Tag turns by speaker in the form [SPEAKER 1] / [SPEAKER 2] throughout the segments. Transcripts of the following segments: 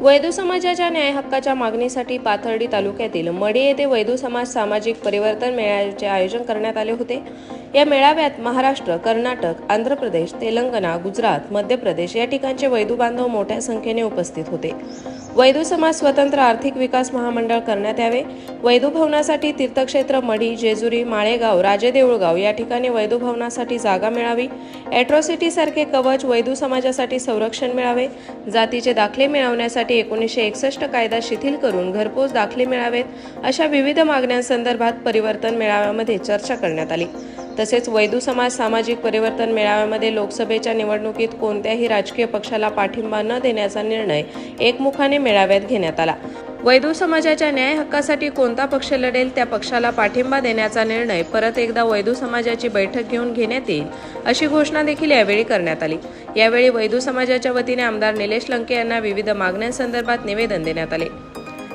[SPEAKER 1] वैदू समाजाच्या न्याय हक्काच्या मागणीसाठी पाथर्डी तालुक्यातील मडी येथे वैदू समाज सामाजिक परिवर्तन मेळाव्याचे आयोजन करण्यात आले होते. या मेळाव्यात महाराष्ट्र कर्नाटक आंध्र प्रदेश तेलंगणा गुजरात मध्य प्रदेश या ठिकाणचे वैदू बांधव मोठ्या संख्येने उपस्थित होते. वैदू समाज स्वतंत्र आर्थिक विकास महामंडळ करण्यात यावे. वैदू भवनासाठी तीर्थक्षेत्र मढी जेजुरी माळेगाव राजे देऊळगाव या ठिकाणी वैदू भवनासाठी जागा मिळावी. अॅट्रॉसिटी सारखे कवच वैदू समाजासाठी संरक्षण मिळावे. जातीचे दाखले मिळवण्यासाठी एकोणीसशे एकसष्ट कायदा शिथिल करून घरपोच दाखले मिळावेत अशा विविध मागण्यांसंदर्भात परिवर्तन मेळाव्यामध्ये चर्चा करण्यात आली. तसेच वैदू समाज सामाजिक परिवर्तन मेळाव्यामध्ये लोकसभेच्या निवडणुकीत कोणत्याही राजकीय पक्षाला पाठिंबा न देण्याचा निर्णय एकमुखाने मेळाव्यात घेण्यात आला. वैदू समाजाच्या न्याय हक्कासाठी कोणता पक्ष लढेल त्या पक्षाला पाठिंबा देण्याचा निर्णय परत एकदा वैदू समाजाची बैठक घेऊन घेण्यात येईल अशी घोषणा देखील यावेळी करण्यात आली. यावेळी वैदू समाजाच्या वतीने आमदार निलेश लंके यांना विविध मागण्यांसंदर्भात निवेदन देण्यात आले.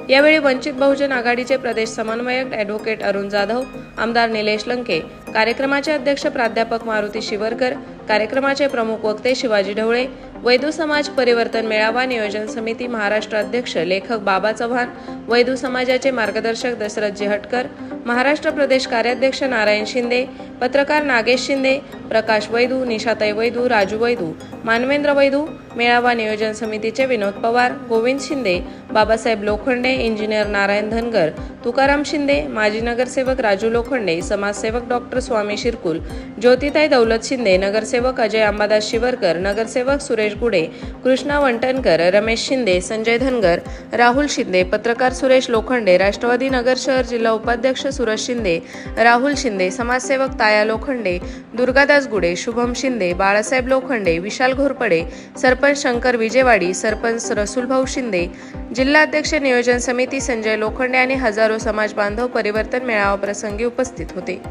[SPEAKER 1] यावेळी वंचित बहुजन आघाडीचे प्रदेश समन्वयक ॲडव्होकेट अरुण जाधव आमदार निलेश लंके कार्यक्रमाचे अध्यक्ष प्राध्यापक मारुती शिवरकर कार्यक्रमाचे प्रमुख वक्ते शिवाजी ढवळे वैदू समाज परिवर्तन मेळावा नियोजन समिती महाराष्ट्र अध्यक्ष लेखक बाबा चव्हाण वैदू समाजाचे मार्गदर्शक दशरथ हटकर महाराष्ट्र प्रदेश कार्याध्यक्ष नारायण शिंदे पत्रकार नागेश शिंदे प्रकाश वैदू निशाताई वैदू राजू वैदू मानवेंद्र वैदू मेळावा नियोजन समितीचे विनोद पवार गोविंद शिंदे बाबासाहेब लोखंडे इंजिनियर नारायण धनगर तुकाराम शिंदे माजी नगरसेवक राजू लोखंडे समाजसेवक डॉक्टर स्वामी शिरकुल ज्योतिताई दौलत शिंदे नगरसेवक अजय अंबादास शिवरकर नगरसेवक सुरेश गुडे कृष्णा वंटणकर रमेश शिंदे संजय धनगर राहुल शिंदे पत्रकार सुरेश लोखंडे राष्ट्रवादी नगर शहर जिल्हा उपाध्यक्ष सुरज शिंदे राहुल शिंदे समाजसेवक ताया लोखंडे दुर्गादास गुडे शुभम शिंदे बाळासाहेब लोखंडे विशाल घोरपडे सरपंच शंकर विजेवाडी सरपंच रसूलभाऊ शिंदे जिल्हाध्यक्ष नियोजन समिती संजय लोखंडे आणि हजारो समाज बांधव परिवर्तन मेळावा प्रसंगी उपस्थित होते.